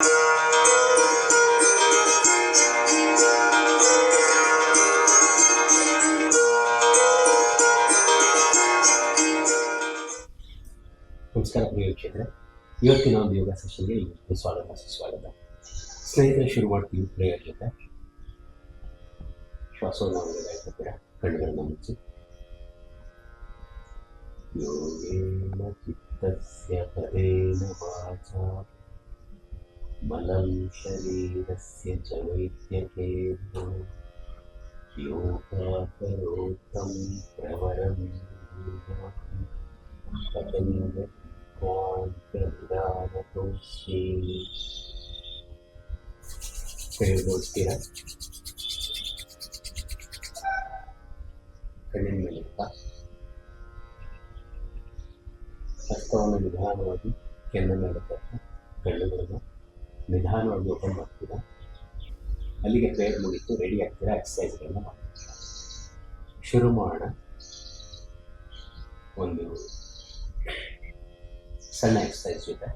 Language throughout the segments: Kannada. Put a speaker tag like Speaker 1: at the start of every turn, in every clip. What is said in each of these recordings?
Speaker 1: ನಮಸ್ಕಾರ, ಪ್ರಿಯ ವೀಕ್ಷಕರೇ. ಇವತ್ತಿನ ಒಂದು ಯೋಗ ಸೆಷನ್ಗೆ ಇವತ್ತು ಸ್ವಾಗತ, ಸುಸ್ವಾಗತ. ಸ್ನೇಹಿತರೆ ಶುರು ಮಾಡ್ತೀವಿ ಪ್ರೇಯರ್ ಜೊತೆ. ಒಳಗಡೆ ಹಾಕ್ತೀರಾ ಕಣ್ಣುಗಳನ್ನ ಮುಚ್ಚಿ. ಯೋಗೇನ ಚಿತ್ತಸ್ಯ ಪದೇನ ವಾಚ. ಮಲಂ ಶರೀರಸ್ಯ ಚ ವೈದ್ಯಕೇನ ಯೋಗಾಕರೋತ್ತಂ ಪ್ರವರಂ ಪತಂಗತೋಸ್ಮಿ ಕೈಗೊಳ್ತೀರಾ ಕಣ್ಣಿನ ಮೇಲೆ ಇಟ್ಟ ಹಸ್ತವನ್ನು ನಿಧಾನವಾಗಿ ಕೆನ್ನ ಮೇಲೆ ಕೊಟ್ಟು ಕಣ್ಣುಗಳನ್ನು ನಿಧಾನವಾಗಿ ಓಪನ್ ಮಾಡ್ತೀರಾ? ಅಲ್ಲಿಗೆ ಪ್ರೇಯರ್ ಮುಗಿತು ರೆಡಿ ಆಗ್ತೀರಾ? ಎಕ್ಸಸೈಸ್ಗಳನ್ನ ಮಾಡ್ತೀರಾ? ಶುರು ಮಾಡೋಣ. ಒಂದು ಸಣ್ಣ ಎಕ್ಸಸೈಸ್ ಜೊತೆ.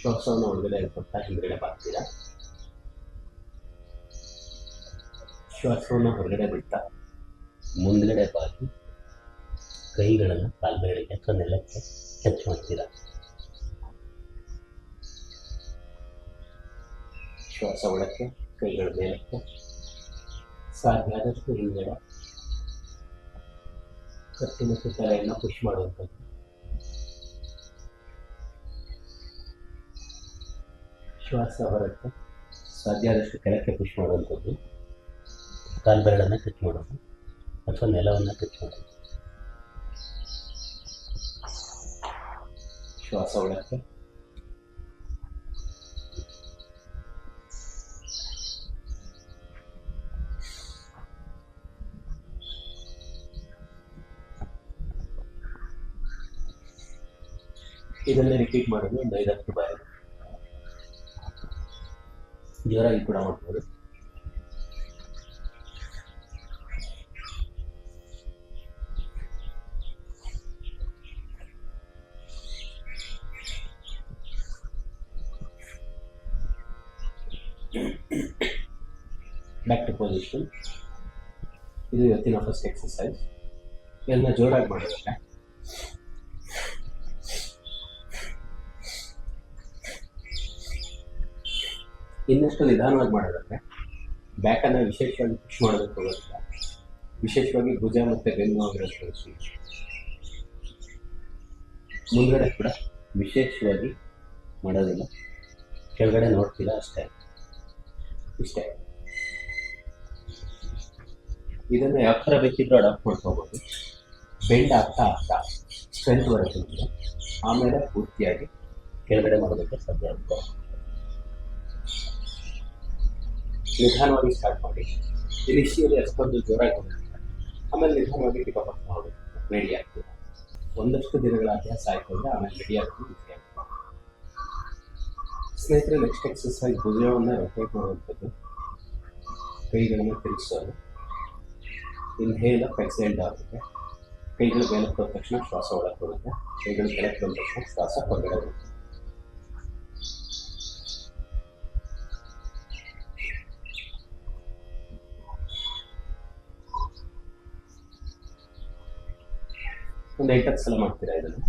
Speaker 1: ಶ್ವಾಸವನ್ನು ಒಳಗಡೆ ಕೊಟ್ಟ ಹಿಂದ್ಗಡೆ ಬಾಗ್ತೀರಾ? ಶ್ವಾಸವನ್ನು ಹೊರಗಡೆ ಬಿಡ್ತಾ ಮುಂದ್ಗಡೆ ಬಾಗಿ ಕೈಗಳನ್ನು ಕಾಲ್ಬೇಳಿಗೆ ಅಥವಾ ನೆಲಕ್ಕೆ ಟಚ್ ಮಾಡ್ತೀರಾ? ಶ್ವಾಸ ಒಳಕ್ಕೆ, ಕೈಗಳ ಮೇಲಕ್ಕೆ. ಸಾಧ್ಯ ಆದಷ್ಟು ಹಿಂದ್ಗಡೆ ಕತ್ತಿ ಮತ್ತು ತಲೆಯನ್ನು ಪುಷ್ ಮಾಡುವಂಥದ್ದು. ಶ್ವಾಸ ಹೊರಕ್ಕೆ, ಸಾಧ್ಯ ಆದಷ್ಟು ಕೆಳಕ್ಕೆ ಪುಷ್ ಮಾಡುವಂಥದ್ದು. ಕಾಲ್ಬೆರಳನ್ನು ಟಚ್ ಮಾಡೋದು ಅಥವಾ ನೆಲವನ್ನು ಟಚ್ ಮಾಡೋದು. ಶ್ವಾಸ ಒಳಕ್ಕೆ ಇದನ್ನ ರಿಪೀಟ್ ಮಾಡೋದು ಒಂದು ಹತ್ತು ಬಾರಿ. ಜೋರಾಗಿ ಕೂಡ ಮಾಡ್ಬೋದು. ಬ್ಯಾಕ್ ಟು ಪೊಸಿಷನ್ ಇದು ಇವತ್ತಿನ ಫಸ್ಟ್ ಎಕ್ಸಸೈಸ್ ಎಲ್ಲ ಜೋರಾಗಿ ಮಾಡೋದಲ್ಲ ಇನ್ನಷ್ಟು ನಿಧಾನವಾಗಿ ಮಾಡೋದಾದ್ರೆ ಬ್ಯಾಕನ್ನು ವಿಶೇಷವಾಗಿ ಪುಷ್ ಮಾಡೋದಕ್ಕೆ ಹೋಗೋದಿಲ್ಲ. ವಿಶೇಷವಾಗಿ ಭುಜ ಮತ್ತು ಬೆನ್ನು ಆಗಿರೋದು ಮುಂದುಗಡೆ ಕೂಡ ವಿಶೇಷವಾಗಿ ಮಾಡೋದಿಲ್ಲ. ಕೆಳಗಡೆ ನೋಡ್ತಿಲ್ಲ ಅಷ್ಟೇ. ಇಷ್ಟೇ. ಇದನ್ನು ಯಾವ ಥರ ಬೇಕಿದ್ರೂ ಅಡಾಪ್ಟ್ ಮಾಡ್ಕೋಬೋದು. ಬೆಂಡ್ ಆಗ್ತಾ ಆಗ್ತಾ ಸ್ಟ್ರೆಂತ್ ಬರುತ್ತೆ ಆಮೇಲೆ ಪೂರ್ತಿಯಾಗಿ ಕೆಳಗಡೆ ಮಾಡೋದಕ್ಕೆ ಸಾಧ್ಯ ಆಗುತ್ತೆ. ನಿಧಾನವಾಗಿ ಸ್ಟಾರ್ಟ್ ಮಾಡಿ. ಇನಿಷಿಯಲಿ ಅಷ್ಟೊಂದು ಜೋರಾಗಿ ಹೋಗುತ್ತೆ ಆಮೇಲೆ ನಿಧಾನವಾಗಿ ಪಿಕಪ್ ಆಗ್ತಾ ರೆಡಿ ಆಗ್ತದೆ. ಒಂದಷ್ಟು ದಿನಗಳ ಅಭ್ಯಾಸ ಆಯ್ತಂದ್ರೆ ಆಮೇಲೆ ರೆಡಿ ಆಗೋದು ಸ್ನೇಹಿತರೆ ನೆಕ್ಸ್ಟ್ ಎಕ್ಸಸೈಸ್ ಭುಜವನ್ನು ರೊಟೇಟ್ ಮಾಡುವಂಥದ್ದು. ಕೈಗಳನ್ನು ತಿರುಗಿಸೋದು. ಇನ್ಹೇಲ್ ಅಪ್ ಆಗುತ್ತೆ. ಕೈಗಳು ಬಂದ ತಕ್ಷಣ ಶ್ವಾಸ ಒಳಗೆ ಬರುತ್ತೆ ಕೈಗಳು ಕೆಳಕ್ಕೆ ಬಂದ ತಕ್ಷಣ ಶ್ವಾಸ ಹೊರಗಡೆ ಬರುತ್ತೆ ಒಂದು ಎಂಟತ್ತು ಸಲ ಮಾಡ್ತೀರಾ ಇದನ್ನು?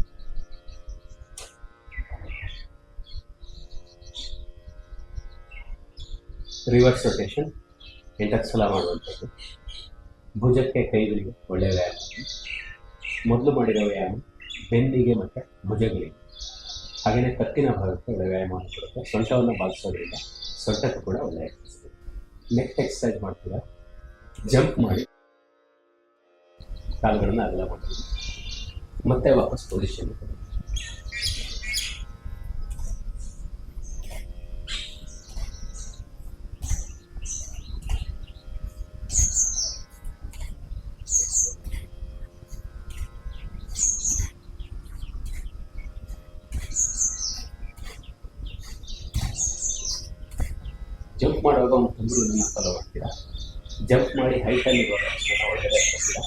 Speaker 1: ರಿವರ್ಸ್ ರೊಟೇಷನ್ ಎಂಟತ್ತು ಸಲ ಮಾಡುವಂಥದ್ದು. ಭುಜಕ್ಕೆ ಕೈಗಳಿಗೆ ಒಳ್ಳೆಯ ವ್ಯಾಯಾಮ. ಮೊದಲು ಮಾಡಿದ ವ್ಯಾಯಾಮ ಬೆನ್ನಿಗೆ ಮತ್ತು ಭುಜಗಳಿಗೆ. ಹಾಗೆಯೇ ಕತ್ತಿನ ಭಾಗಕ್ಕೆ ಒಳ್ಳೆಯ ವ್ಯಾಯಾಮ ಕೊಡುತ್ತೆ ಸೊಂಟವನ್ನು ಬಾಗಿಸೋದ್ರಿಂದ ಸೊಂಟಕ್ಕೂ ಕೂಡ ಒಳ್ಳೆಯ ನೆಕ್ ಎಕ್ಸಸೈಸ್ ಮಾಡ್ತೀರಾ? ಜಂಪ್ ಮಾಡಿ. ಕಾಲುಗಳನ್ನು ಅಗಲ ಮಾಡಿ ಮತ್ತೆ ವಾಪಸ್ ಪೊಸಿಷನ್ ಜಂಪ್ ಮಾಡುವಾಗ ಒಂದು ತುಂಬಿರುವುದನ್ನು ಫಾಲೋ ಮಾಡ್ತೀರಾ ಜಂಪ್ ಮಾಡಿ ಹೈಟಲ್ಲಿ ಇರುವಾಗ ಸ್ವಲ್ಪ ಒಳಗಡೆ ಬರ್ತೀರಾ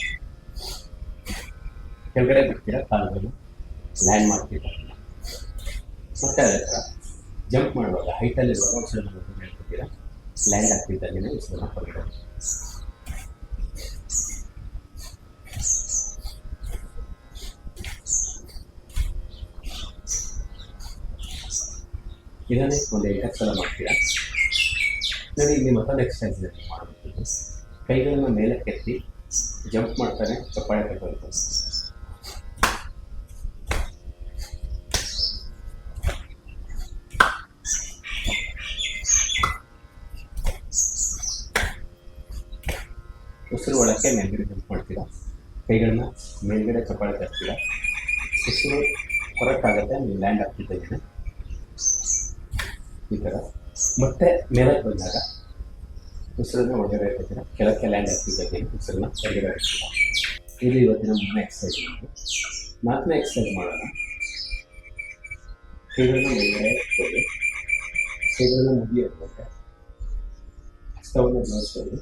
Speaker 1: ಕೆಳಗಡೆ ಬಿಡ್ತೀರಾ ಕಾಲದಲ್ಲಿ ಲ್ಯಾಂಡ್ ಮಾಡ್ತೀರಾ ಮತ್ತೆ ಅದೇ ಥರ ಜಂಪ್ ಮಾಡುವಾಗ ಹೈಟಲ್ಲಿರುವಾಗ ಉಸಿರನ್ನು ಮೊದಲು ಲ್ಯಾಂಡ್ ಆಗ್ತಿದ್ದಾಗಲೇ ಉಸಿರನ್ನು ಹೊರಗಡೆ ಇದನ್ನೇ ಒಂದು ಎಂಟತ್ತು ಸಲ ಮಾಡ್ತೀರಾ? ನೋಡಿ ಇಲ್ಲಿ ಮತ್ತೊಂದು ಎಕ್ಸರ್ಸೈಸ್ ಇದೆ ಮಾಡಬೇಕು ಕೈಗಳನ್ನ ಮೇಲೆ ಎತ್ತಿ ಜಂಪ್ ಮಾಡ್ತಾನೆ, ಚಪ್ಪಾಳೆ ಕಟ್ಟಬೇಕು ಉಸಿರು ಒಳಕ್ಕೆ ಮೇಲ್ಗಡೆ ತಿಳ್ಕೊಳ್ತೀರಾ ಕೈಗಳನ್ನ ಮೇಲ್ಗಡೆ ಚಪ್ಪಾಳೆ ತರ್ತೀರಾ ಉಸಿರು ಹೊರಕ್ಕಾಗತ್ತೆ ನೀವು ಲ್ಯಾಂಡ್ ಆಗ್ತಿದ್ದಾಗೇನೆ ಈ ಥರ. ಮತ್ತೆ ಮೇಲಕ್ಕೆ ಬಂದಾಗ ಉಸಿರನ್ನ ಒಳಗಡೆ ಇರ್ತೀರ ಕೆಳಕ್ಕೆ ಲ್ಯಾಂಡ್ ಆಗ್ತಿದ್ದಾಗೆ ಉಸಿರನ್ನ ಹೊರಗಡೆ ಇರ್ತೀರ ಇದು ಇವತ್ತಿನ ಮೂರನೇ ಎಕ್ಸಸೈಸ್ ಮಾಡಿ ನಾಲ್ಕನೇ ಎಕ್ಸಸೈಸ್ ಮಾಡೋಣ. ಕೈಗಳನ್ನ ಮೇಲ್ಗಡೆ ಕೈಗಳನ್ನ ಮುಗಿ ಇಟ್ಕೊಂಡೆ ಸ್ಟವ್ನ ಜೋಡಿಸ್ಕೊಳ್ಳಿ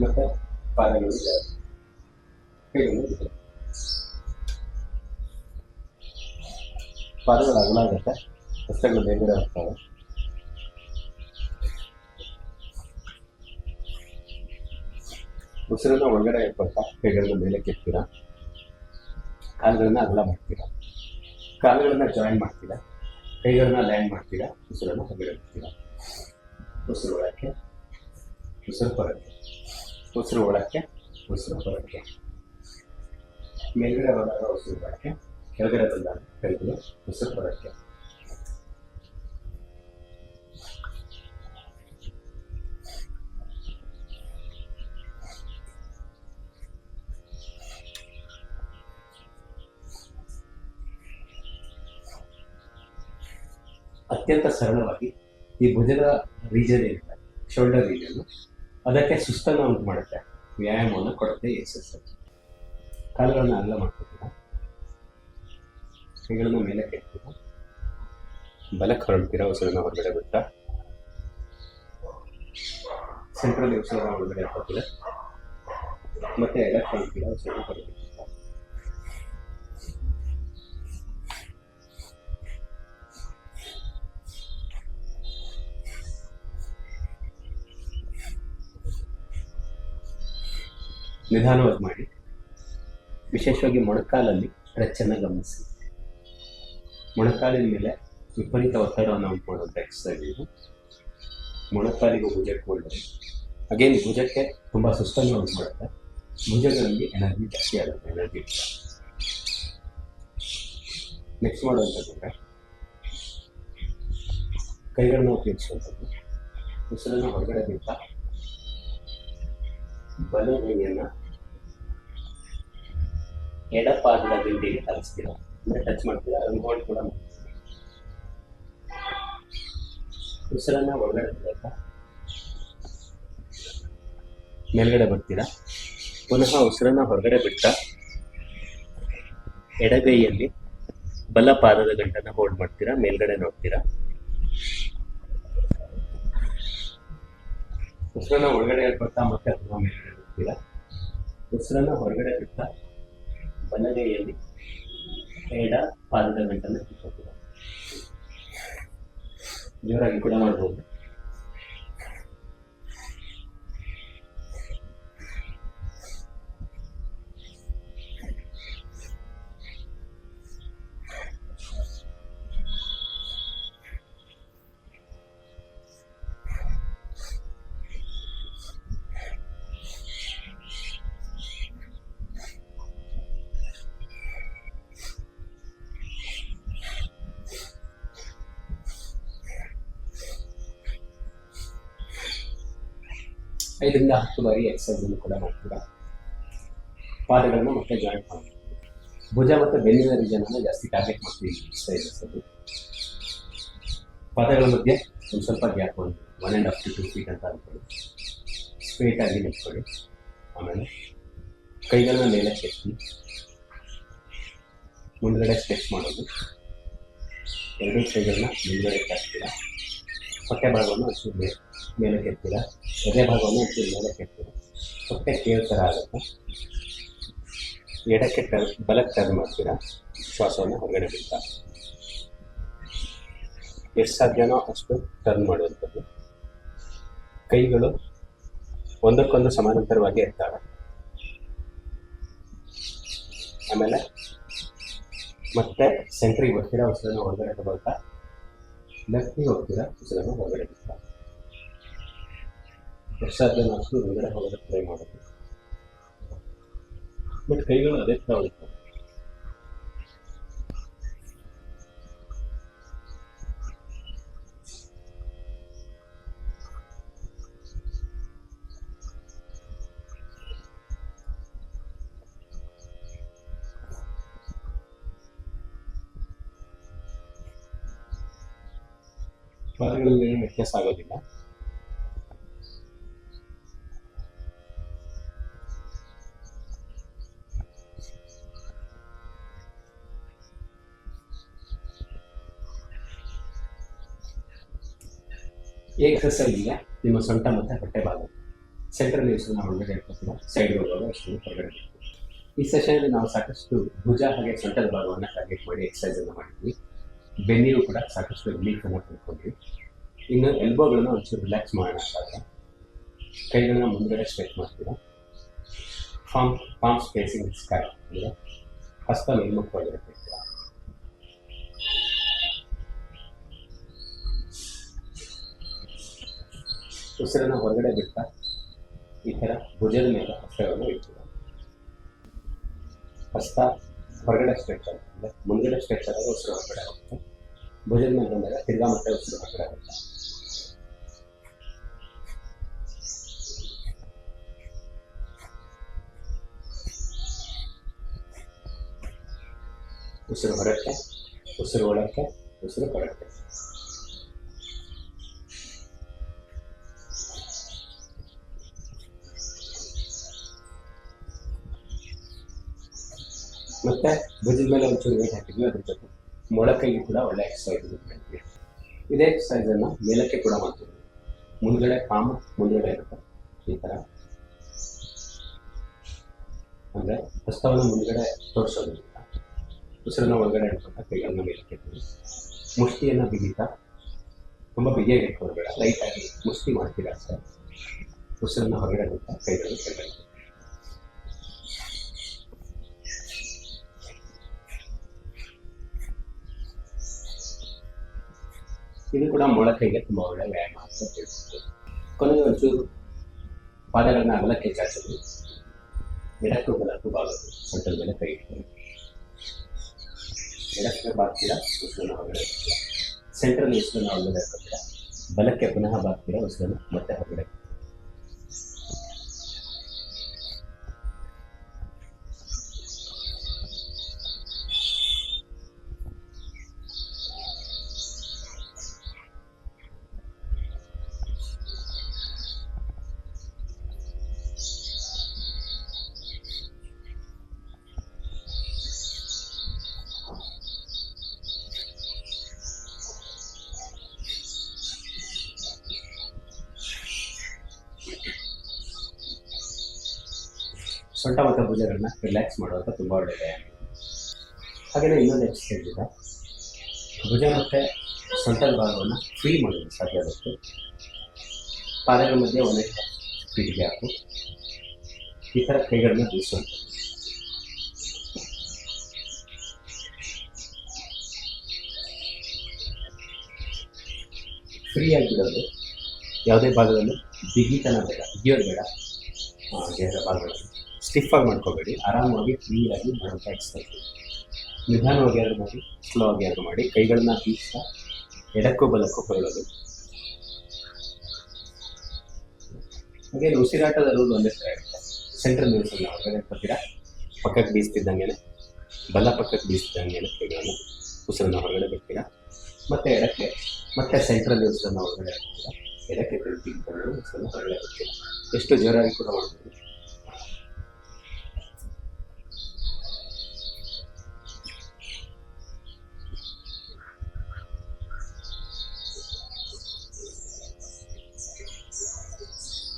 Speaker 1: ಮತ್ತೆ ಪಾದಗಳು ಜಾಸ್ತಿ ಬಿಡಿ. ಪಾದಗಳು ಅಗಲ ಆಗುತ್ತೆ ಹಸ್ತಗಳು ಬೇಗಡೆ ಹೋಗ್ತವೆ ಉಸಿರನ್ನ ಒಳಗಡೆ ಇಟ್ಕೊಳ್ತಾ ಕೈಗಳನ್ನ ಮೇಲೆ ಕೆತ್ತೀರಾ ಕಾಲುಗಳನ್ನ ಅಗಲ ಮಾಡ್ತೀರಾ ಕಾಲುಗಳನ್ನ ಜಾಯಿನ್ ಮಾಡ್ತೀರಾ ಕೈಗಳನ್ನ ಲ್ಯಾಂಡ್ ಮಾಡ್ತೀರಾ ಉಸಿರನ್ನ ಹೊರಗಡೆ ಇಡ್ತೀರಾ ಉಸಿರು ಒಳಕ್ಕೆ ಉಸಿರು ಹೊರಕ್ಕೆ ಉಸಿರು ಒಳಕ್ಕೆ ಉಸಿರು ಹೊರಕ್ಕೆ ಮೇಲ್ಗಡೆ ಬಂದಾಗ ಉಸಿರು ಒಳಕ್ಕೆ ಕೆಳಗಡೆ ಬಂದಾಗ ಕೈಗಳು ಉಸಿರು ಹೊರಕ್ಕೆ ಅತ್ಯಂತ ಸರಳವಾಗಿ ಈ ಭುಜದ ರೀಜನ್ ಏನಿದೆ ಶೋಲ್ಡರ್ ರೀಜನ್ ಅದಕ್ಕೆ ಸುಸ್ತನ್ನು ಉಂಟು ಮಾಡುತ್ತೆ. ವ್ಯಾಯಾಮವನ್ನು ಕೊಡುತ್ತೆ ಎಕ್ಸಸೈಸ್ ಕಾಲುಗಳನ್ನ ಅಲ್ಲ ಮಾಡ್ಕೊತೀರ? ಕೈಗಳನ್ನ ಮೇಲೆ ಕೆಡ್ತೀರ? ಬಲಕ್ಕೆ ಹೊರಡ್ತೀರಾ ಉಸಿರನ್ನ ಹೊರಗಡೆ ಬಿಟ್ಟ ಸೆಂಟ್ರಲ್ಲಿ ಉಸಿರನ್ನ ಹೊರಗಡೆ ಹಾಕೋತೀರ? ಮತ್ತೆ ಎಡಕ್ಕೆ ಹೊರಡ್ತೀರಾ ಉಸಿರನ್ನ ಹೊರಗಡೆ ನಿಧಾನವಾಗಿ ಮಾಡಿ. ವಿಶೇಷವಾಗಿ ಮೊಣಕಾಲಲ್ಲಿ ರಚನೆ ಗಮನಿಸಿ. ಮೊಣಕಾಲಿನ ಮೇಲೆ ವಿಪರೀತ ಒತ್ತಡವನ್ನು ಉಂಟು ಮಾಡುವಂಥ ಎಕ್ಸಸೈಸ್ ಇದು. ಮೊಣಕಾಲಿಗೂ ಭುಜಕ್ಕೆ ಒಳ್ಳೆಯದು ಅಗೇನ್ ಭುಜಕ್ಕೆ ತುಂಬ ಸುಸ್ತನ್ನು ಉಂಟು ಮಾಡುತ್ತೆ ಭುಜಗಳಲ್ಲಿ ಎನರ್ಜಿ ಜಾಸ್ತಿ ಆಗುತ್ತೆ ಎನರ್ಜಿ ನೆಕ್ಸ್ಟ್ ಮಾಡುವಂಥದ್ದು ಕೈಗಳನ್ನ ಉಪಯೋಗಿಸುವಂಥದ್ದು. ಉಸಿರನ್ನು ಹೊರಗಡೆ ಬಿಡ್ತಾ ಬಲ ಕೈಯನ್ನ ಎಡಪಾದದ ದಿಂಡಿಗೆ ತರಿಸ್ತೀರಾ? ಅಂದ್ರೆ ಟಚ್ ಮಾಡ್ತೀರಾ? ಅದನ್ನು ಕೂಡ ಉಸಿರನ್ನ ಒಳಗಡೆ ಮೇಲ್ಗಡೆ ಬರ್ತೀರಾ? ಪುನಃ ಉಸಿರನ್ನ ಹೊರಗಡೆ ಬಿಡ್ತಾ ಎಡಗೈಯಲ್ಲಿ ಬಲ ಪಾದದ ಗಂಟನ್ನ ಹೋಲ್ಡ್ ಮಾಡ್ತೀರಾ? ಮೇಲ್ಗಡೆ ನೋಡ್ತೀರಾ? ಉಸಿರನ್ನ ಒಳಗಡೆ ಬರ್ತಾ ಮತ್ತೆ ಮೇಲ್ಗಡೆ ಬಿಡ್ತೀರಾ ಉಸಿರನ್ನ ಹೊರಗಡೆ ಬಿಡ್ತಾ ಬಲಗೈಯಲ್ಲಿ ಎಡ ಪಾದದ ಬೆಟ್ಟನ್ನು ಜೋರಾಗಿ ಕೂಡ ಮಾಡ್ಬೋದು. ಐದರಿಂದ ಹತ್ತು ಬಾರಿ ಎಕ್ಸರ್ಸೈಸ್ ಅನ್ನು ಕೂಡ ಮಾಡ್ತೀರಾ? ಪಾದಗಳನ್ನ ಮತ್ತೆ ಜಾಯಿಂಟ್ ಮಾಡ್ತೀವಿ ಭುಜ ಮತ್ತು ಬೆನ್ನಿನ ರೀಜನ್ ಅನ್ನು ಜಾಸ್ತಿ ಟಾರ್ಗೆಟ್ ಮಾಡ್ತೀವಿ ಎಕ್ಸರ್ಸೈಸಸ್ ಅದು ಪಾದಗಳ ಮಧ್ಯೆ ಒಂದು ಸ್ವಲ್ಪ ಗ್ಯಾಪ್ ಒಂದು one and half to two feet ಅಂತ ಅನ್ಕೊಳ್ಳಿ. ಸ್ಟ್ರೇಟ್ ಆಗಿ ನಿಂತ್ಕೊಳ್ಳಿ. ಆಮೇಲೆ ಕೈಗಳನ್ನ ಮೇಲೆ ಎತ್ತಿ, ಮುಂದ್ಗಡೆ ಸ್ಟೆಪ್ ಮಾಡೋದು. ಎರಡೂ ಕೈಗಳನ್ನ ಮುಂದ್ಗಡೆ ಹಾಕ್ತೀರಾ ಹೊಟ್ಟೆ ಭಾಗವನ್ನು ಒಂಚೂರು ಮೇಲೆ ಕೆತ್ತೀರಾ ಎದೆ ಭಾಗವನ್ನು ಒಂಚೂರು ಮೇಲೆ ಕೆತ್ತೀರಾ ಹೊಟ್ಟೆ ಕೇಳ್ ಥರ ಆಗುತ್ತೆ. ಎಡಕ್ಕೆ ಟರ್ ಬಲಕ್ಕೆ ಟರ್ನ್ ಮಾಡ್ತೀರಾ? ಶ್ವಾಸವನ್ನು ಹೊರಗಡೆ ಬಿಡ್ತಾ. ಎಷ್ಟು ಸಾಧ್ಯನೋ ಅಷ್ಟು ಟರ್ನ್ ಮಾಡುವಂಥದ್ದು. ಕೈಗಳು ಒಂದಕ್ಕೊಂದು ಸಮಾನಾಂತರವಾಗಿ ಇರ್ತಾವೆ ಆಮೇಲೆ ಮತ್ತೆ ಸೆಂಟ್ರಿಗೆ ಬರ್ತೀರಾ ಉಸಿರನ್ನು ಹೊರಗಡೆ ತಗೊಳ್ತಾ? ಲೆಫ್ಟಿಗೆ ಹೋಗ್ತೀರಾ ಉಸಿರನ್ನು ಹೊರಗಡೆ ಬಿಡ್ತಾ? ಹೊರಗಡೆ ಹೋಗೋದಕ್ಕೆ ಟ್ರೈ ಮಾಡೋದು. ಬಟ್ ಕೈಗಳು ಅದೇ ಉಳಿತವೆ ಪಾದಗಳಲ್ಲಿ ವ್ಯತ್ಯಾಸ ಆಗೋದಿಲ್ಲ. ಎಕ್ಸಸೈಸ್ಗೆ ನಿಮ್ಮ ಸೊಂಟ ಮತ್ತು ಹೊಟ್ಟೆ ಭಾಗ. ಸೆಂಟ್ರಲ್ ಯೂಸ್ ಒಳಗಡೆ ಇಟ್ಕೊತೀರ? ಸೈಡ್ ಹೋಗುವಾಗ ಅಷ್ಟು ಹೊರಗಡೆ. ಈ ಸೆಷನಲ್ಲಿ ನಾವು ಸಾಕಷ್ಟು ಭುಜ ಹಾಗೆ ಸೊಂಟದ ಭಾಗವನ್ನು ಟಾರ್ಗೆಟ್ ಮಾಡಿ ಎಕ್ಸಸೈಸನ್ನು ಮಾಡಿದ್ವಿ. ಬೆನ್ನಿಯೂ ಕೂಡ ಸಾಕಷ್ಟು ರಿಲೀಫನ್ನು ಪಡ್ಕೊಂಡ್ವಿ ಇನ್ನು ಎಲ್ಬೋಗಳನ್ನ ಒಂಚೂರು ರಿಲ್ಯಾಕ್ಸ್ ಮಾಡೋಣ ಕೈಗಳನ್ನ ಮುಂದ್ಗಡೆ ಸ್ಟ್ರೆಚ್ ಮಾಡ್ತೀರಾ? ಫಾರ್ಮ್ ಫಾರ್ಮ್ ಸ್ಪೇಸಿಂಗ್ ಸ್ಕೈ ಹಸ್ತ ಮೇಲ್ಮುಖವಾಗಿರುತ್ತೆ. ಉಸಿರನ್ನು ಹೊರಗಡೆ ಬಿಡ್ತಾ ಈ ಥರ ಭುಜದ ಮೇಲೆ ಹಸ್ತವನ್ನು ಇಡ್ತೀರ ಹಸ್ತ ಹೊರಗಡೆ ಸ್ಟ್ರೆಚ್ ಆಗುತ್ತೆ ಅಂದರೆ ಮುಂದ್ಗಡೆ ಸ್ಟ್ರೆಚ್ ಆದಾಗ ಉಸಿರು ಹೊರಗಡೆ ಹೋಗುತ್ತೆ ಭುಜದ ಮೇಲೆ ಬಂದಾಗ ತಿರ್ಗಾ ಮತ್ತೆ ಉಸಿರು ಹೊರಗಡೆ ಹೋಗುತ್ತೆ ಉಸಿರು ಹೊರಕ್ಕೆ ಉಸಿರು ಒಳಕ್ಕೆ ಉಸಿರು ಹೊರಕ್ಕೆ ಮತ್ತೆ ಭುಜದ ಮೇಲೆ ಒಂಚೂರು ವೇಟ್ ಹಾಕಿದ್ವಿ, ಅದ್ರ ಜೊತೆ ಮೊಳಕೈಗೆ ಕೂಡ ಒಳ್ಳೆ ಎಕ್ಸಸೈಸ್ ಮಾಡಿದ್ವಿ ಇದೇ ಅನ್ನ ಮೇಲಕ್ಕೆ ಕೂಡ ಮಾಡ್ತೀವಿ. ಮುಂದ್ಗಡೆ ಪಾಮ್ ಮುಂದ್ಗಡೆ ಇರುತ್ತೆ. ಈ ತರ. ಅಂದ್ರೆ ಹಸ್ತವನ್ನು ಮುಂದ್ಗಡೆ ತೋರಿಸೋದ್ರಿಂದ ಉಸಿರನ್ನ ಒಳಗಡೆ ಇಟ್ಕೊಂಡ ಕೈಗಳನ್ನ ಮೇಲಕ್ಕೆ ಮುಷ್ಟಿಯನ್ನು ಬಿಗಿತಾ ತುಂಬ ಬಿಗಿಯಾಗಿ ಇಟ್ಕೊಳ್ಬೇಡ. ಲೈಟಾಗಿ ಮುಷ್ಟಿ ಮಾಡ್ತೀರಾ ಸರ್ ಉಸಿರನ್ನ ಹೊರಗಡೆ ಬಿಡ್ತಾ ಕೈಗಳನ್ನು ಕೆಳಗಡೆ. ಇದು ಕೂಡ ಮೊಳಕೈಗೆ ತುಂಬ ಒಳ್ಳೆ ವ್ಯಾಯಾಮ ಅಂತ ಹೇಳ್ಬೋದು ಕೊನೆಗೆ ಒಂಚೂರು ಪಾದಗಳನ್ನ ಅಗಲಕ್ಕೆ ಚಾಚೋದು ಎಡಕ್ಕೂ ಬಲಕ್ಕೂ ಬಾಗೋದು ಸೊಂಟದ ಮೇಲೆ ಕೈ ಇಟ್ಕೊಂಡು ಎಡಕ್ಕೆ ಬಾಗ್ತೀರಾ ಉಸಿರನ್ನು ಹೊರಗಡೆ ಇಡ್ತೀರಾ ಸೆಂಟ್ರಲ್ ಉಸಿರನ್ನು ಒಳಗಡೆ ಇಟ್ಕೊತೀರಾ ಬಲಕ್ಕೆ ಪುನಃ ಬಾಗ್ತೀರಾ ಉಸಿರನ್ನು ಮತ್ತೆ ಹೊರಗಡೆ ಸೊಂಟ ಮತ್ತು ಭುಜಗಳನ್ನ ರಿಲ್ಯಾಕ್ಸ್ ಮಾಡುವಂಥ ತುಂಬ ಒಳ್ಳೆಯದೆ ಹಾಗೆಯೇ ಇನ್ನೊಂದು ಎಕ್ಸಸೈಸ್ ಇದೆ. ಭುಜ ಮತ್ತು ಸೊಂಟದ ಭಾಗವನ್ನು ಫ್ರೀ ಮಾಡೋದು ಸಾಧ್ಯ ಆಗುತ್ತೆ. ಪಾದಗಳ ಮಧ್ಯೆ ಒಂದೇ ಫೀಟ್ ಹಾಕು. ಈ ಥರ ಕೈಗಳನ್ನ ಬೀಸುವಂಥದ್ದು ಫ್ರೀ ಆಗಿರೋದು ಯಾವುದೇ ಭಾಗದಲ್ಲೂ ಬಿಗಿತನ ಬೇಡ ಬಿಗಿಯೋದು ಬೇಡ. ದೇಹದ ಸ್ಟಿಫ್ ಆಗಿ ಮಾಡ್ಕೋಬೇಡಿ, ಆರಾಮಾಗಿ ಫ್ರೀಯಾಗಿ ಎಕ್ಸಸೈಸ್ ನಿಧಾನವಾಗಿ ಆದ್ರೂ ಮಾಡಿ ಸ್ಲೋ ಆಗಿ ಆದ್ರೂ ಮಾಡಿ, ಕೈಗಳನ್ನ ಬೀಸ್ತಾ ಎಡಕ್ಕೂ ಬಲಕ್ಕೂ ಹೊರಡೋದು ಹಾಗೆ ಉಸಿರಾಟದ ರೂಲ್ ಒಂದೇ ಥರ ಇರುತ್ತೆ. ಸೆಂಟ್ರಲ್ ನ್ಯೂಸನ್ನು ಹೊರಗಡೆ ಇಟ್ಕೊತೀರಾ ಪಕ್ಕಕ್ಕೆ ಬೀಸ್ತಿದ್ದಂಗೆ ಬಲ ಪಕ್ಕಕ್ಕೆ ಬೀಸ್ತಿದ್ದಂಗೆ ಕೈಗಳನ್ನು ಉಸಿರನ್ನು ಹೊರಗಡೆ ಬಿಡ್ತೀರಾ? ಮತ್ತೆ ಎಡಕ್ಕೆ, ಮತ್ತೆ ಸೆಂಟ್ರಲ್ ನ್ಯೂಸನ್ನು ಹೊರಗಡೆ ಹಾಕ್ತೀರಾ ಎಡಕ್ಕೆ ತಿಳ್ಕೊಂಡು ಉಸಿರನ್ನು ಹೊರಗಡೆ ಬಿಡ್ತೀರಾ? ಎಷ್ಟು ಜೋರಾಗಿ ಕೂಡ ಮಾಡ್ಬೋದು.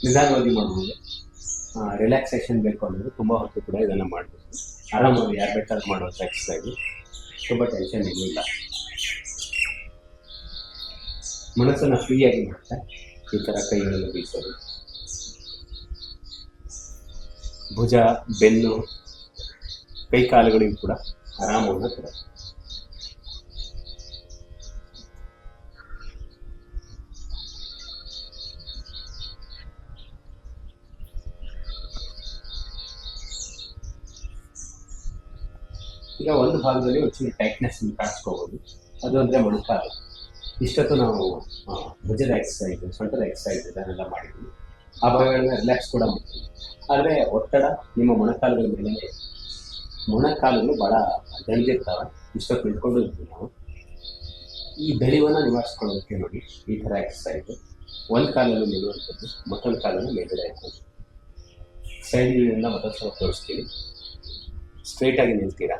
Speaker 1: ನಿಧಾನವಾಗಿ ಮಾಡ್ಬೋದು ರಿಲ್ಯಾಕ್ಸೇಷನ್ ಬೇಕು ಅನ್ನೋದು ತುಂಬ ಹೊತ್ತು ಕೂಡ ಇದನ್ನು ಮಾಡ್ಬೋದು ಆರಾಮಾಗಿ ಯಾರು ಬೇಕಾದ್ರೂ ಮಾಡುವಂಥ ಎಕ್ಸಸೈಸು ತುಂಬ ಟೆನ್ಷನ್ ಇರಲಿಲ್ಲ. ಮನಸ್ಸನ್ನು ಫ್ರೀಯಾಗಿ ಮಾಡ್ತಾ ಈ ಥರ ಕೈಗಳನ್ನು ಬೀಸೋದು ಭುಜ, ಬೆನ್ನು ಕೈ ಕಾಲುಗಳಿಗೂ ಕೂಡ ಆರಾಮವನ್ನು ಕೊಡುತ್ತೆ ಈಗ ಒಂದು ಭಾಗದಲ್ಲಿ ಒಂಚೂರು ಟೈಟ್ನೆಸ್ ಕಾಣಿಸ್ಕೋಬೋದು. ಅದು ಅಂದ್ರೆ ಮೊಣಕಾಲು ಇಷ್ಟೊತ್ತು ನಾವು ಭುಜದ ಎಕ್ಸಸೈಸ್ ಸೊಂಟದ ಎಕ್ಸಸೈಸ್ ಇದನ್ನೆಲ್ಲ ಮಾಡಿದ್ವಿ. ಆ ಭಾಗಗಳನ್ನ ರಿಲ್ಯಾಕ್ಸ್ ಕೂಡ ಮಾಡ್ತೀವಿ. ಆದ್ರೆ ಒತ್ತಡ ನಿಮ್ಮ ಮೊಣಕಾಲುಗಳ ಮೇಲೆ. ಮೊಣಕಾಲುಗಳು ಭಾಳ ದಣಿದಿರ್ತಾವೆ ಇಷ್ಟೊತ್ತು ಇಟ್ಕೊಂಡು ಇರ್ತೀವಿ ನಾವು. ಈ ಬೆಳಿವನ್ನು ನಿವಾರಿಸ್ಕೊಳ್ಳೋದಕ್ಕೆ ನೋಡಿ, ಈ ಥರ ಎಕ್ಸಸೈಸ್ ಒಂದು ಕಾಲಲ್ಲಿ ನಿಲ್ಲುವಂಥದ್ದು, ಮತ್ತೊಂದು ಕಾಲನ್ನು ಮೇಲ್ಗಡೆ ಹಾಕೋದು ಸೈಡಿನಿಂದ ಮತ್ತೊಂದು ಸಲ ತೋರಿಸ್ತೀವಿ ಸ್ಟ್ರೈಟಾಗಿ ನಿಲ್ತೀರಾ?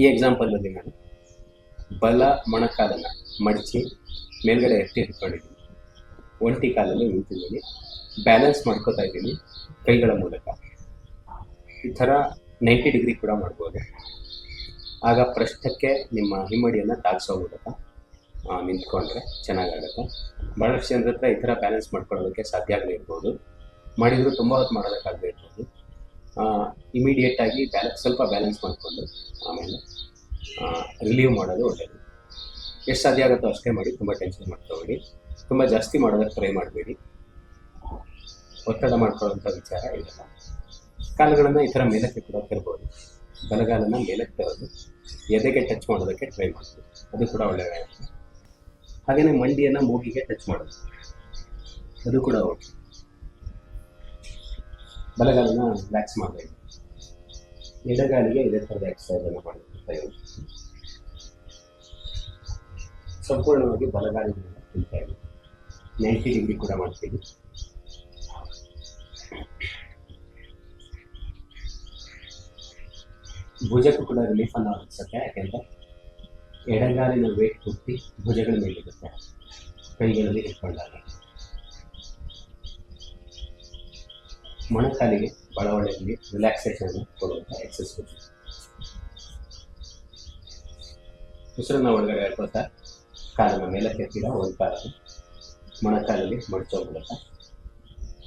Speaker 1: ಈ ಎಕ್ಸಾಂಪಲ್ನಲ್ಲಿ ನಾನು ಬಲ ಮೊಣಕಾಲನ್ನು ಮಡಚಿ ಮೇಲ್ಗಡೆ ಎತ್ತಿ ಇಟ್ಕೊಂಡಿದ್ದೀನಿ ಒಂಟಿ ಕಾಲಲ್ಲಿ ನಿಂತಿದ್ದೀನಿ. ಬ್ಯಾಲೆನ್ಸ್ ಮಾಡ್ಕೋತಾ ಇದ್ದೀನಿ ಕೈಗಳ ಮೂಲಕ. ಈ ಥರ ನೈಂಟಿ ಡಿಗ್ರಿ ಕೂಡ ಮಾಡ್ಬೋದು. ಆಗ ಪ್ರಶ್ನಕ್ಕೆ ನಿಮ್ಮ ಹಿಮ್ಮಡಿಯನ್ನು ತಾಗಿಸೋ ಮೂಲಕ ನಿಂತ್ಕೊಂಡ್ರೆ ಚೆನ್ನಾಗಾಗುತ್ತೆ. ಭಾಳಷ್ಟು ಜನರ ಹತ್ರ ಈ ಥರ ಬ್ಯಾಲೆನ್ಸ್ ಮಾಡ್ಕೊಳ್ಳೋದಕ್ಕೆ ಸಾಧ್ಯ ಆಗದೇ ಇರ್ಬೋದು. ಮಾಡಿದರೂ ತುಂಬ ಹೊತ್ತು ಮಾಡೋದಕ್ಕಾಗದೇ ಇರ್ಬೋದು. ಇಮಿಡಿಯೇಟ್ ಆಗಿ ಬ್ಯಾಲೆನ್ಸ್ ಸ್ವಲ್ಪ ಬ್ಯಾಲೆನ್ಸ್ ಮಾಡಿಕೊಂಡು, ಆಮೇಲೆ ರಿಲೀವ್ ಮಾಡೋದು ಒಳ್ಳೆಯದು ಎಷ್ಟು ಸಾಧ್ಯ ಆಗುತ್ತೋ ಅಷ್ಟೇ ಮಾಡಿ, ತುಂಬ ಟೆನ್ಷನ್ ಮಾಡ್ಕೊಬೇಡಿ. ತುಂಬ ಜಾಸ್ತಿ ಮಾಡೋದಕ್ಕೆ ಟ್ರೈ ಮಾಡಬೇಡಿ. ಒತ್ತಡ ಮಾಡ್ಕೊಳ್ಳೋಂಥ ವಿಚಾರ ಇಲ್ಲ. ಕಾಲುಗಳನ್ನು ಈ ಥರ ಮೇಲಕ್ಕೆ ಕೂಡ ತರ್ಬೋದು ಬಲಗಾಲನ್ನು ಮೇಲಕ್ಕೆ ತರೋದು ಎದೆಗೆ ಟಚ್ ಮಾಡೋದಕ್ಕೆ ಟ್ರೈ ಮಾಡ್ತೀವಿ ಅದು ಕೂಡ ವ್ಯಾಯಾಮ ಹಾಗೆಯೇ ಮಂಡಿಯನ್ನು ಮೂಗಿಗೆ ಟಚ್ ಮಾಡೋದು. ಅದು ಕೂಡ ಓಕೆ ಬಲಗಾಲನ ರಿಲ್ಯಾಕ್ಸ್ ಮಾಡಬೇಕು. ಎಡಗಾಲಿಗೆ ಇದೇ ಥರದ ಎಕ್ಸಸೈಸ್ ಅನ್ನು ಮಾಡಬೇಕು ಪ್ರಯೋಗ ಸಂಪೂರ್ಣವಾಗಿ ಬಲಗಾಲಿನಿಂದ ತಿಂತಾ ಇದೆ ನೈಂಟಿ ಡಿಗ್ರಿ ಕೂಡ ಮಾಡ್ತೀವಿ. ಭುಜಕ್ಕೂ ಕೂಡ ರಿಲೀಫ್ ಅನ್ನು ಅನಿಸುತ್ತೆ. ಯಾಕೆಂದ್ರೆ ಎಡಗಾಲಿನ ವೇಟ್ ಕುಟ್ಟಿ ಭುಜಗಳ ಮೇಲಿರುತ್ತೆ. ಕೈಗಳಲ್ಲಿ ಇಟ್ಕೊಂಡಾಗ ಮೊಣಕಾಲಿಗೆ ಬಹಳ ಒಳ್ಳೆಯದಲ್ಲಿ ರಿಲ್ಯಾಕ್ಸೇಷನ್ ಕೊಡುವಂಥ ಎಕ್ಸಸೈಸ್ ಉಸಿರನ್ನ ಒಳಗಡೆ ಹೇಳ್ಕೊಳ್ತಾ ಕಾಲಿನ ಮೇಲಕ್ಕೆ ಎತ್ತಿರ ಒಂದು ಮೊಣಕಾಲಲ್ಲಿ ಮಡಚೋ ಮೂಲಕ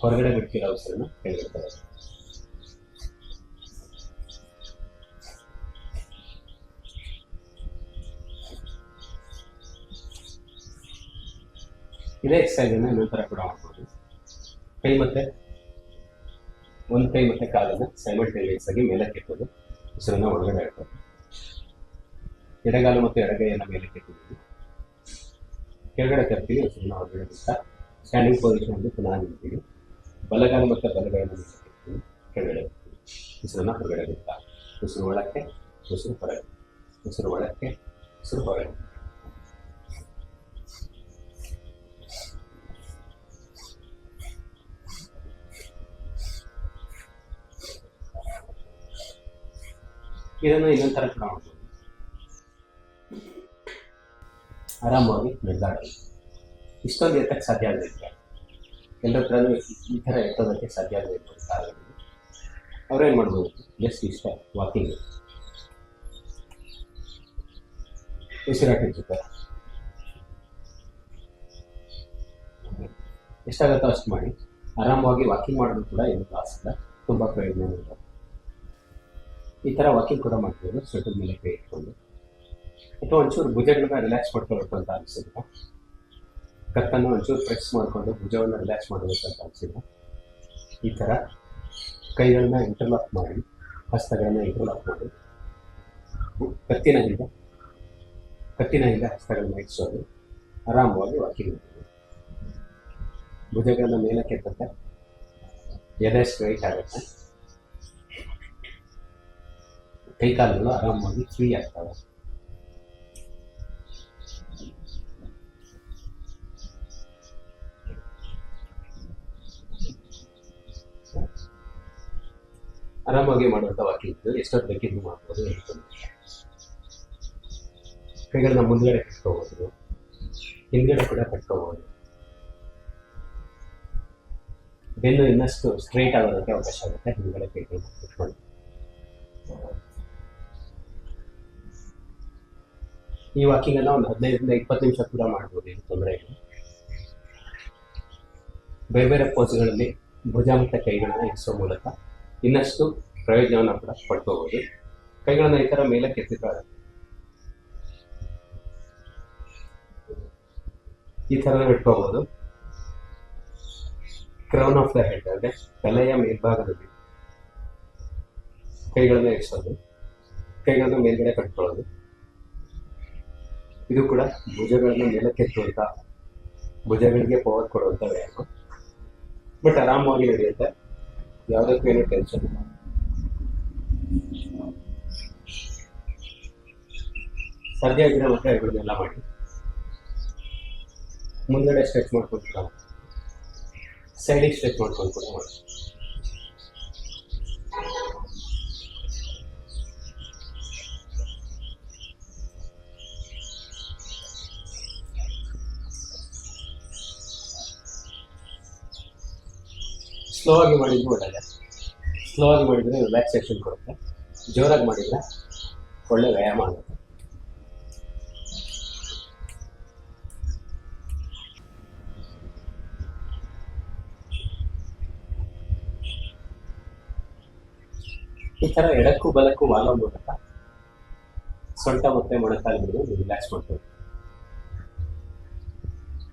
Speaker 1: ಹೊರಗಡೆ ಬಿಡ್ತಿರೋ ಉಸಿರನ್ನ ಕೆಳಗಡೆ ತರೋದು ಇದೇ ಎಕ್ಸಸೈಸನ್ನು ಥರ ಕೂಡ ಮಾಡ್ಬೋದು. ಕೈ ಮತ್ತೆ ಒಂದು ಕೈ ಮತ್ತೆ ಕಾಲನ್ನು ಸೈಮಲ್ಟೇನಿಯಸ್ ಆಗಿ ಮೇಲಕ್ಕೆ ಎತ್ತೋದು ಉಸಿರನ್ನ ಒಳಗಡೆ ಹಾಕೋದು. ಎಡಗಾಲು ಮತ್ತು ಎಡಗೈಯನ್ನು ಮೇಲಕ್ಕೆ ಇಟ್ಟಿದ್ದೀವಿ ಕೆಳಗಡೆ ತರ್ತೀವಿ, ಉಸಿರನ್ನ ಹೊರಗಡೆ ಬಿಡ್ತಾ. ಸ್ಟ್ಯಾಂಡಿಂಗ್ ಪೊಸಿಷನಲ್ಲಿ ಪುನಃ ನಿಲ್ತೀವಿ. ಬಲಗಾಲು ಮತ್ತು ಬಲಗೈಯನ್ನು ಮೇಲಕ್ಕೆ ಎತ್ತೀವಿ ಕೆಳಗಡೆ ಉಸಿರನ್ನ ಹೊರಗಡೆ ಬಿಡ್ತಾ. ಉಸಿರು ಒಳಕ್ಕೆ, ಉಸಿರು ಹೊರಗೆ. ಉಸಿರು ಒಳಕ್ಕೆ, ಉಸಿರು ಹೊರಗೆ. ಇದನ್ನು ಇನ್ನೊಂದು ಥರ ಮಾಡ್ಬೋದು ಆರಾಮವಾಗಿ ನಡೆದಾಡೋದು. ಇಷ್ಟೊಂದು ಎತ್ತಕ್ಕೆ ಸಾಧ್ಯ ಆಗಬೇಕು ಎಲ್ಲರ ಹತ್ರನೂ ಈ ಥರ ಎತ್ತೋದಕ್ಕೆ ಸಾಧ್ಯ ಆಗಬೇಕು ಕಾಲದಲ್ಲಿ ಅವ್ರೇನು ಮಾಡ್ಬೋದು? ಜಸ್ಟ್ ಇಷ್ಟ ವಾಕಿಂಗ್ ಉಸಿರಾಟದ ಜೊತೆ ಎಷ್ಟಾಗುತ್ತೋ ಅಷ್ಟು ಮಾಡಿ. ಆರಾಮವಾಗಿ ವಾಕಿಂಗ್ ಮಾಡೋದು ಕೂಡ ಏನು ಲಾಸ್ ಇಲ್ಲ. ತುಂಬ ಪ್ರಯೋಜನ ಇದೆ ಈ ಥರ ವಾಕಿಂಗ್ ಕೂಡ ಮಾಡ್ಬೋದು ಸ್ವೆಟರ್ ಮೇಲೆ ಕೈ ಇಟ್ಕೊಂಡು. ಅಥವಾ ಒಂಚೂರು ಭುಜಗಳನ್ನ ರಿಲ್ಯಾಕ್ಸ್ ಮಾಡ್ಕೊಳ್ಬೇಕು ಅಂತ ಅನಿಸಿದ್ರೆ ಕತ್ತನ್ನು ಒಂಚೂರು ಪ್ರೆಸ್ ಮಾಡಿಕೊಂಡು ಭುಜವನ್ನು ರಿಲ್ಯಾಕ್ಸ್ ಮಾಡಬೇಕು ಅಂತ ಅನಿಸಿದ್ರೆ ಈ ಥರ ಕೈಗಳನ್ನ ಇಂಟರ್ಲಾಕ್ ಮಾಡಿ, ಹಸ್ತಗಳನ್ನ ಇಂಟರ್ಲಾಕ್ ಮಾಡಿ. ಕತ್ತಿನ ಹಿಂದೆ ಕತ್ತಿನ ಹಿಂದೆ ಹಸ್ತಗಳನ್ನ ಇಟ್ಸೋದು ಆರಾಮವಾಗಿ ವಾಕಿಂಗ್ ಮಾಡ್ಬೋದು. ಭುಜಗಳನ್ನ ಮೇಲಕ್ಕೆ ಎತ್ತುತ್ತೆ ಎದೆ ಸ್ಟ್ರೈಟ್ ಆಗುತ್ತೆ. ಕೈಕಾಲುಗಳು ಆರಾಮಾಗಿ ಫ್ರೀ ಆಗ್ತವೆ ಆರಾಮಾಗಿ ಮಾಡುವಂಥ ವಾಕಿಂಗ್ ಎಷ್ಟೊತ್ತು ಬೇಕಿದ್ದು ಮಾಡ್ಬೋದು ಕೈಗಳನ್ನ ಮುಂದ್ಗಡೆ ಕಟ್ಕೋಬೋದು, ಹಿಂದ್ಗಡೆ ಕೂಡ ಕಟ್ಕೋಬೋದು. ಬೆನ್ನು ಇನ್ನಷ್ಟು ಸ್ಟ್ರೈಟ್ ಆಗೋದಕ್ಕೆ ಅವಕಾಶ ಆಗುತ್ತೆ, ಹಿಂದ್ಗಡೆ ಕೈಗಳನ್ನ ಕಟ್ಕೊಂಡು ಈ ವಾಕಿಂಗ್ ಎಲ್ಲ ಒಂದು ಹದಿನೈದರಿಂದ ಇಪ್ಪತ್ತು ನಿಮಿಷ ಕೂಡ ಮಾಡ್ಬೋದು ಇದು ತೊಂದರೆ ಇಲ್ಲ. ಬೇರೆ ಬೇರೆ ಪೋಸ್ಗಳಲ್ಲಿ ಭುಜ ಮತ್ತು ಕೈಗಳನ್ನು ಇರಿಸೋ ಮೂಲಕ ಇನ್ನಷ್ಟು ಪ್ರಯೋಜನವನ್ನು ಕೂಡ ಪಡ್ಕೋಬೋದು. ಕೈಗಳನ್ನು ಈ ಥರ ಮೇಲೆ ಎತ್ತಿದ್ದಾರೆ ಈ ಥರ ಇಟ್ಕೋಬೋದು. ಕ್ರೌನ್ ಆಫ್ ದ ಹೆಡ್ ಅಂದರೆ ತಲೆಯ ಮೇಲ್ಭಾಗದಲ್ಲಿ ಕೈಗಳನ್ನ ಇರಿಸೋದು ಕೈಗಳನ್ನು ಮೇಲ್ಗಡೆ ಕಟ್ಕೊಳ್ಳೋದು. ಇದು ಕೂಡ ಭುಜಗಳನ್ನ ಮೇಲಕ್ಕೆತ್ತುವಂತ ಭುಜಗಳಿಗೆ ಪವರ್ ಕೊಡುವಂತ ವ್ಯಾಯಾಮ. ಬಟ್ ಆರಾಮವಾಗಿ ನಡೆಯುತ್ತೆ. ಯಾವುದಕ್ಕೂ ಏನು ಟೆನ್ಷನ್ ಇಲ್ಲ. ಸಾಧ್ಯ ಆಗಿರೋ ಮಾತ್ರ ಇವುಗಳನ್ನೆಲ್ಲ ಮಾಡಿ. ಮುಂದ್ಗಡೆ ಸ್ಟ್ರೆಚ್ ಮಾಡ್ಕೊಂಡು ಕೂಡ ಸೈಡಿಗೆ ಸ್ಟ್ರೆಚ್ ಮಾಡ್ಕೊಂಡು ಕೂಡ ಮಾಡಿ. ಸ್ಲೋ ಆಗಿ ಮಾಡಿದ್ರು ಒಳ್ಳೆ ಸ್ಲೋ ಆಗಿ ಮಾಡಿದ್ರೆ ರಿಲ್ಯಾಕ್ಸೇಷನ್ ಕೊಡುತ್ತೆ. ಜೋರಾಗಿ ಮಾಡಿದರೆ ಒಳ್ಳೆ ವ್ಯಾಯಾಮ ಆಗುತ್ತೆ. ಈ ತರ ಎಡಕ್ಕೂ ಬಲಕ್ಕೂ ವಾಲೋ ಮೂಲಕ ಸೊಂಟ ಮತ್ತೆ ಮೊಣಕಾಲುಗಳು ರಿಲ್ಯಾಕ್ಸ್ ಮಾಡ್ಬೋದು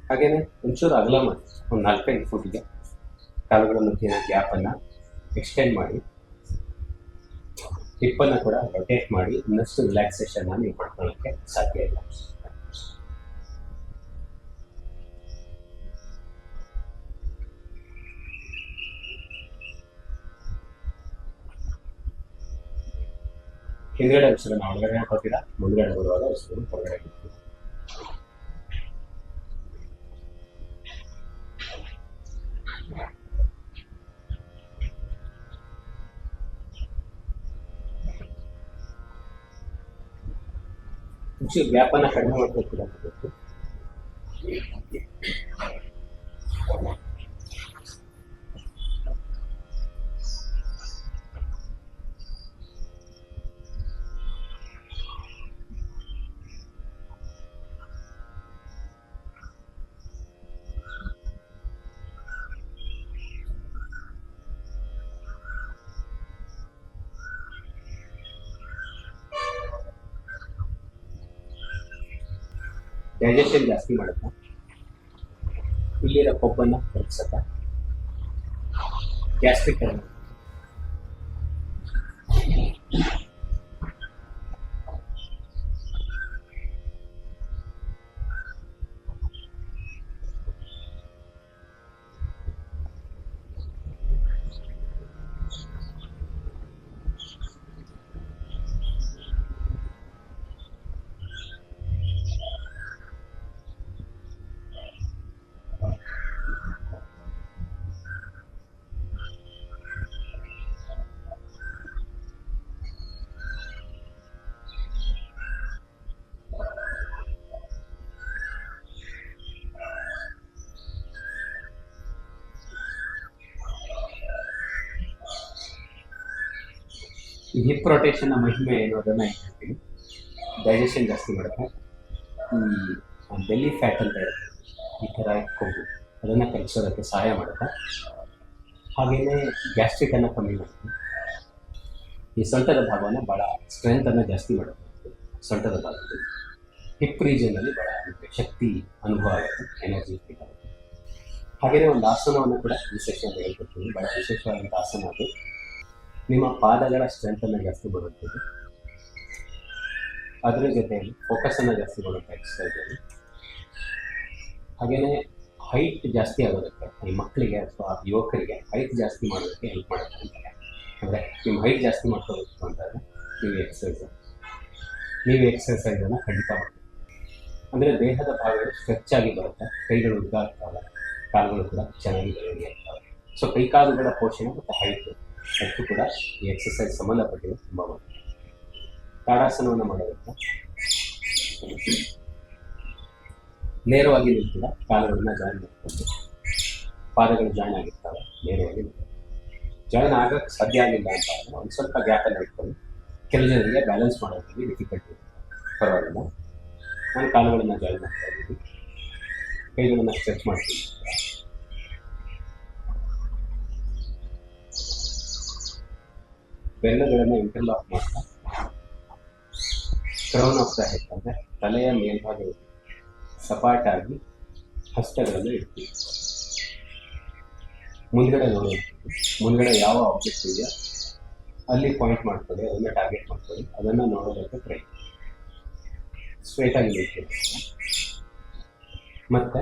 Speaker 1: ಹಾಗೇನೆ ಒಂಚೂರು ಅಗಲ ಮಾಡಿ, ಒಂದು ನಾಲ್ಕೈದು ಫುಟ್ಗೆ ಕಾಲುಗಳ ಮಧ್ಯೆ ಗ್ಯಾಪನ್ನು ಎಕ್ಸ್ಟೆಂಡ್ ಮಾಡಿ. ಹಿಪ್ಪನ್ನು ಕೂಡ ರೊಟೇಟ್ ಮಾಡಿ. ಇನ್ನಷ್ಟು ರಿಲ್ಯಾಕ್ಸೇಷನ್ ನೀವು ಪಡ್ಕೊಳ್ಳೋಕ್ಕೆ ಸಾಧ್ಯ ಇಲ್ಲ. ಹಿಂದ್ಗಡೆ ಉಸಿರನ್ನ ಒಳಗಡೆ ಹಾಕೋತೀರಾ ಮುಂದ್ಗಡೆ ಬರುವಾಗ ಉಸಿರನ್ನು ಹೊರಗಡೆ ಬಿಡ್ತೀರಾ ಒಂಚೂರು ಗ್ಯಾಪನ್ನು ಕಡಿಮೆ ಮಾಡ್ಕೊಳ್ತೀರಾ? ಡೈಜೆಷನ್ ಜಾಸ್ತಿ ಮಾಡುತ್ತೆ. ಇಲ್ಲಿರೋ ಕೊಬ್ಬನ್ನು ಕರಗಿಸುತ್ತೆ ಗ್ಯಾಸ್ಟ್ರಿಕ್ ಈ ಹಿಪ್ ರೊಟೇಷನ್ನ ಮಹಿಮೆ ಏನು ಅದನ್ನು ಹೇಳ್ತೀನಿ? ಡೈಜೆಷನ್ ಜಾಸ್ತಿ ಮಾಡುತ್ತೆ. ಈ ಬೆಲ್ಲಿ ಫ್ಯಾಟ್ ಅಂತ ಹೇಳುತ್ತೆ. ಈ ಥರ ಕೊಬ್ಬು ಅದನ್ನು ಕಲಿಸೋದಕ್ಕೆ ಸಹಾಯ ಮಾಡುತ್ತೆ. ಹಾಗೆಯೇ ಗ್ಯಾಸ್ಟ್ರಿಕನ್ನು ಕಮ್ಮಿ ಮಾಡುತ್ತೆ. ಈ ಸೊಂಟದ ಭಾಗವನ್ನು ಭಾಳ ಸ್ಟ್ರೆಂತನ್ನು ಜಾಸ್ತಿ ಮಾಡುತ್ತೆ. ಸೊಂಟದ ಭಾಗದಲ್ಲಿ. ಹಿಪ್ ರೀಜನಲ್ಲಿ ಭಾಳ ಶಕ್ತಿ, ಅನುಭವ ಆಗುತ್ತೆ. ಎನರ್ಜಿ ಫೀಲ್ ಹಾಗೆಯೇ ಒಂದು ಆಸನವನ್ನು ಕೂಡ ವಿಶೇಷವಾಗಿ ಹೇಳ್ಕೊಡ್ತೀನಿ. ಭಾಳ ವಿಶೇಷವಾದಂಥ ಆಸನ ಅದು. ನಿಮ್ಮ ಪಾದಗಳ ಸ್ಟ್ರೆಂತನ್ನು ಜಾಸ್ತಿ ಬರುತ್ತೆ. ಅದ್ರ ಜೊತೆಯಲ್ಲಿ ಫೋಕಸನ್ನು ಜಾಸ್ತಿ ಬರುತ್ತೆ ಎಕ್ಸಸೈಸಲ್ಲಿ ಹಾಗೆಯೇ ಹೈಟ್ ಜಾಸ್ತಿ ಆಗೋದಕ್ಕೆ ಈ ಮಕ್ಕಳಿಗೆ ಅಥವಾ ಯುವಕರಿಗೆ ಹೈಟ್ ಜಾಸ್ತಿ ಮಾಡೋದಕ್ಕೆ ಹೆಲ್ಪ್ ಮಾಡುತ್ತೆ ಅಂತಾರೆ. ಅಂದರೆ ನಿಮ್ಮ ಹೈಟ್ ಜಾಸ್ತಿ ಮಾಡ್ಕೋಬೇಕು ಅಂತಂದರೆ ನೀವು ಎಕ್ಸಸೈಸ್ ನೀವು ಎಕ್ಸಸೈಸನ್ನು ಖಂಡಿತ ಮಾಡಿ ಅಂದರೆ ದೇಹದ ಭಾಗಗಳು ಸ್ಟ್ರೆಚ್ ಆಗಿ ಬರುತ್ತೆ. ಕೈಗಳು ಉದ್ದ ಆಗ್ತವೆ ಕಾಲುಗಳು ಕೂಡ ಚೆನ್ನಾಗಿ ಬೆಳವಣಿಗೆ ಆಗ್ತವೆ. ಸೊ ಕೈಕಾಲುಗಳ ಪೋಷಣೆ ಮತ್ತು ಹೈಟ್ ಅದಕ್ಕೂ ಕೂಡ ಈ ಎಕ್ಸಸೈಸ್ ಸಂಬಂಧಪಟ್ಟಿದೆ ತುಂಬ ಮಾಡಿ ತಾಡಾಸನವನ್ನು ಮಾಡೋದಕ್ಕೆ ನೇರವಾಗಿ ನಿಂತಿಲ್ಲ, ಕಾಲುಗಳನ್ನ ಜಾಯಿನ್ ಮಾಡ್ಕೊಂಡು ಪಾದಗಳು ಜಾಯಿನ್ ಆಗಿರ್ತಾವೆ, ನೇರವಾಗಿ ಜಾಯಿನ್ ಆಗಕ್ಕೆ ಸಾಧ್ಯ ಆಗಿಲ್ಲ ಅಂತ ಅಂದ್ರೆ ಒಂದು ಸ್ವಲ್ಪ ಗ್ಯಾಪನ್ನು ಇಟ್ಕೊಂಡು ಕೆಲವು ಜನರಿಗೆ ಬ್ಯಾಲೆನ್ಸ್ ಮಾಡೋದ್ರಲ್ಲಿ ಡಿಫಿಕಲ್ಟಿ ಪರವಾಗಿಲ್ಲ. ನಾನು ಕಾಲುಗಳನ್ನ ಜಾಯಿನ್ ಮಾಡ್ತಾ ಇದ್ದೀನಿ. ಕೈಗಳನ್ನು ಸ್ಟ್ರೆಚ್ ಮಾಡ್ತೀನಿ. ಬೆರಳುಗಳನ್ನು ಇಂಟರ್ಲಾಕ್ ಮಾಡ್ತಾ. ಕ್ರೌನ್ ಆಫ್ ದ ತಲೆಯ ಮೇಲ್ಭಾಗದಲ್ಲಿ ಸಪಾಟಾಗಿ ಹಸ್ತಗಳನ್ನು ಇಡ್ತೀವಿ. ಮುಂದ್ಗಡೆ ನೋಡೋದು ಮುಂದ್ಗಡೆ ಯಾವ ಆಬ್ಜೆಕ್ಟ್ ಇದೆಯಾ ಅಲ್ಲಿ ಪಾಯಿಂಟ್ ಮಾಡ್ಕೊಳ್ಳಿ, ಅದನ್ನ ಟಾರ್ಗೆಟ್ ಮಾಡ್ಕೊಳ್ಳಿ, ಅದನ್ನ ನೋಡೋದಕ್ಕೆ ಟ್ರೈ ಸ್ಟ್ರೇಟಾಗಿ ಆಗಿ ಮತ್ತೆ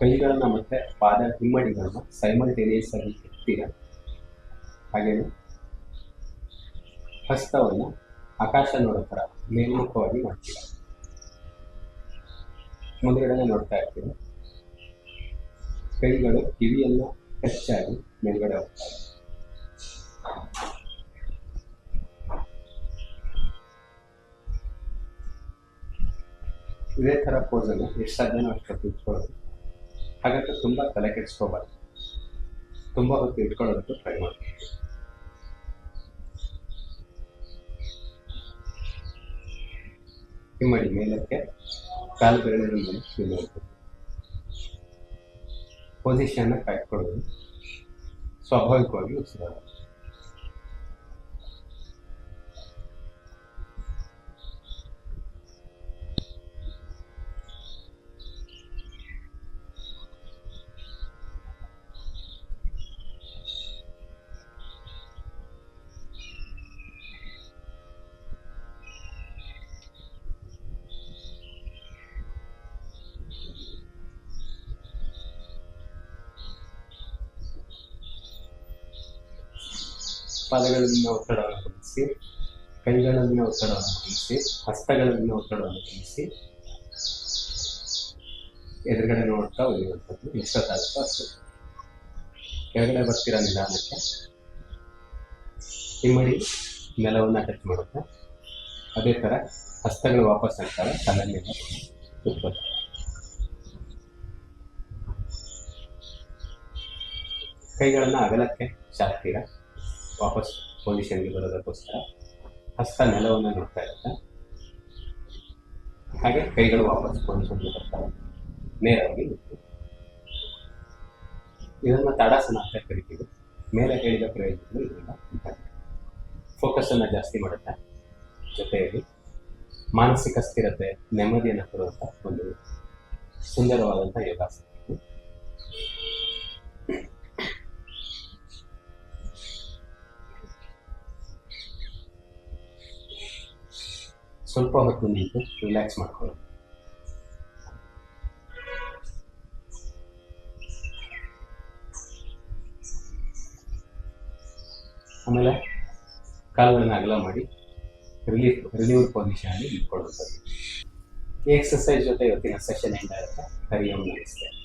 Speaker 1: ಕೈಗಳನ್ನು ಮತ್ತೆ ಪಾದ ಹಿಮ್ಮಡಿಗಳನ್ನ ಸೈಮಲ್ಟೇನಿಯಸ್ ಆಗಿ ಇಟ್ಟಿರ ಹಾಗೇನೆ? ಹಸ್ತವನ್ನು ಆಕಾಶ ನೋಡೋ ಥರ ಮೇಲ್ಮುಖವಾಗಿ ಮಾಡ್ತೀರ? ಮುಂದ್ಗಡೆನೆ ನೋಡ್ತಾ ಇರ್ತೀರ ಕೈಗಳು ಕಿವಿಯನ್ನು ಹೆಚ್ಚಾಗಿ ಮೇಲ್ಗಡೆ ಹೋಗ್ತಾರೆ. ಇದೇ ಥರ ಪೋಸನ್ನು ಎಷ್ಟು ಸಾಧ್ಯನೋ ಅಷ್ಟೊತ್ತು ಇಟ್ಕೊಳ್ಳೋದು. ಹಾಗಾದ್ರೆ ತುಂಬ ತಲೆ ಕೆಡಿಸ್ಕೋಬಾರ್ದು. ತುಂಬ ಹೊತ್ತು ಇಟ್ಕೊಳ್ಳೋದಕ್ಕೆ ಟ್ರೈ ಮಾಡಿ ಹಿಮ್ಮಡಿ ಮೇಲಕ್ಕೆ ಕಾಲು ಬೆರಳಿನ ಮೇಲೆ ಹಿಮ್ಮಡಿ ಪೊಸಿಷನ್ನ ಕಾಯ್ಕೊಳ್ಳೋದು. ಸ್ವಾಭಾವಿಕವಾಗಿ ಪಾದಗಳಲ್ಲಿನ ಒತ್ತಡವನ್ನು ಗಮನಿಸಿ ಕೈಗಳಲ್ಲಿನ ಒತ್ತಡವನ್ನು ಗಮನಿಸಿ ಹಸ್ತಗಳಲ್ಲಿನ ಒತ್ತಡವನ್ನು ಗಮನಿಸಿ ಎದುರುಗಡೆ ನೋಡ್ತಾ ಉಳಿಯುವಂಥದ್ದು ಎಷ್ಟೊತ್ತಾಗುತ್ತೋ ಅಷ್ಟು. ಕೆಳಗಡೆ ಬರ್ತೀರಾ ನಿಧಾನಕ್ಕೆ? ಹಿಮ್ಮಡಿ ನೆಲವನ್ನು ಟಚ್ ಮಾಡುತ್ತೆ, ಅದೇ ಥರ ಹಸ್ತಗಳು ವಾಪಸ್ ಆಗ್ತವೆ ತಲೆಯಲ್ಲಿ ಕೂತ್ಕೋತಾರೆ ಕೈಗಳನ್ನು ಅಗಲಕ್ಕೆ ಚಾಕ್ತೀರಾ? ವಾಪಸ್ ಪೊಸಿಷನ್ಗೆ ಬರೋದಕ್ಕೋಸ್ಕರ ಹಸ್ತ ನೆಲವನ್ನು ನೋಡ್ತಾ ಇರುತ್ತೆ. ಹಾಗೆ ಕೈಗಳು ವಾಪಸ್ ಪೊಸಿಷನ್ಗೆ ಬರ್ತಾರೆ. ನೇರವಾಗಿ. ಇದನ್ನು ತಡಾಸನ ಅಂತ ಕರಿತೀವಿ. ಮೇಲೆ ಹೇಳಿದ ಪ್ರಯೋಜನಗಳು ಇದರಿಂದ ಫೋಕಸ್ ಅನ್ನು ಜಾಸ್ತಿ ಮಾಡುತ್ತೆ. ಜೊತೆಯಲ್ಲಿ ಮಾನಸಿಕ ಸ್ಥಿರತೆ, ನೆಮ್ಮದಿಯನ್ನು ಕೊಡುವಂಥ ಒಂದು ಸುಂದರವಾದಂಥ ಯೋಗಾಸನ. ಸ್ವಲ್ಪ ಹೊತ್ತು ನಿಂತು ರಿಲ್ಯಾಕ್ಸ್ ಮಾಡ್ಕೊಳ್ಳಿ. ಆಮೇಲೆ ಕಾಲುಗಳನ್ನ ಅಗಲ ಮಾಡಿ ರಿಲೀಫ್ ರಿಲೀವ್ ಪೊಸಿಷನ್ ಅಲ್ಲಿ ಇಟ್ಕೊಳ್ಳುವಂಥದ್ದು ಈ ಎಕ್ಸಸೈಸ್ ಜೊತೆ ಇವತ್ತಿನ ಸೆಷನ್ ಎಂಡ್ ಆಗುತ್ತೆ. ಹರಿ ನಮಸ್ತೆ.